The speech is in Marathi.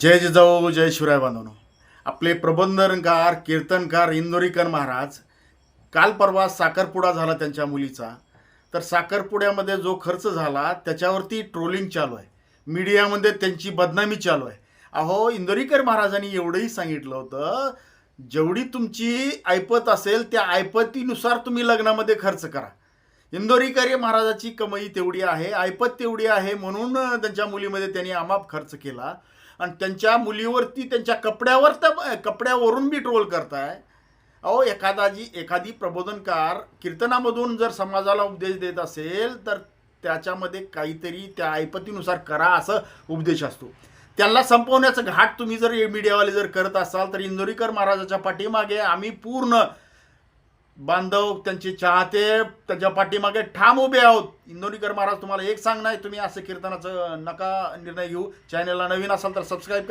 जय जिजाऊ जय शिवराय बांधवनो. आपले प्रबंधनकार कीर्तनकार इंदोरीकर महाराज काल परवा साखरपुडा झाला त्यांच्या मुलीचा. तर साखरपुड्यामध्ये जो खर्च झाला त्याच्यावरती ट्रोलिंग चालू आहे. मीडियामध्ये त्यांची बदनामी चालू आहे. अहो इंदोरीकर महाराजांनी एवढंही सांगितलं होतं जेवढी तुमची ऐपत असेल त्या ऐपतीनुसार तुम्ही लग्नामध्ये खर्च करा. इंदोरीकर महाराजाची कमाई तेवढी आहे ऐपत तेवढी आहे म्हणून त्यांच्या मुलीमध्ये त्यांनी आमाप खर्च केला. आणि त्यांच्या मुलीवरती त्यांच्या कपड्यावर तर कपड्यावरून बी ट्रोल करताय. अहो एखादा जी एखादी प्रबोधनकार कीर्तनामधून जर समाजाला उपदेश देत असेल तर त्याच्यामध्ये काहीतरी त्या ऐपतीनुसार करा असं उपदेश असतो. त्यांना संपवण्याचं घाट तुम्ही जर मीडियावाले जर करत असाल तर इंदोरीकर महाराजाच्या पाठीमागे आम्ही पूर्ण बांधव त्यांचे चाहते त्यांच्या पाठीमागे ठाम उभे आहोत. इंदोरीकर महाराज तुम्हाला एक सांगणार तुम्ही असं कीर्तनाचं नका निर्णय घेऊ. चॅनलला नवीन असाल तर सबस्क्राईब करा.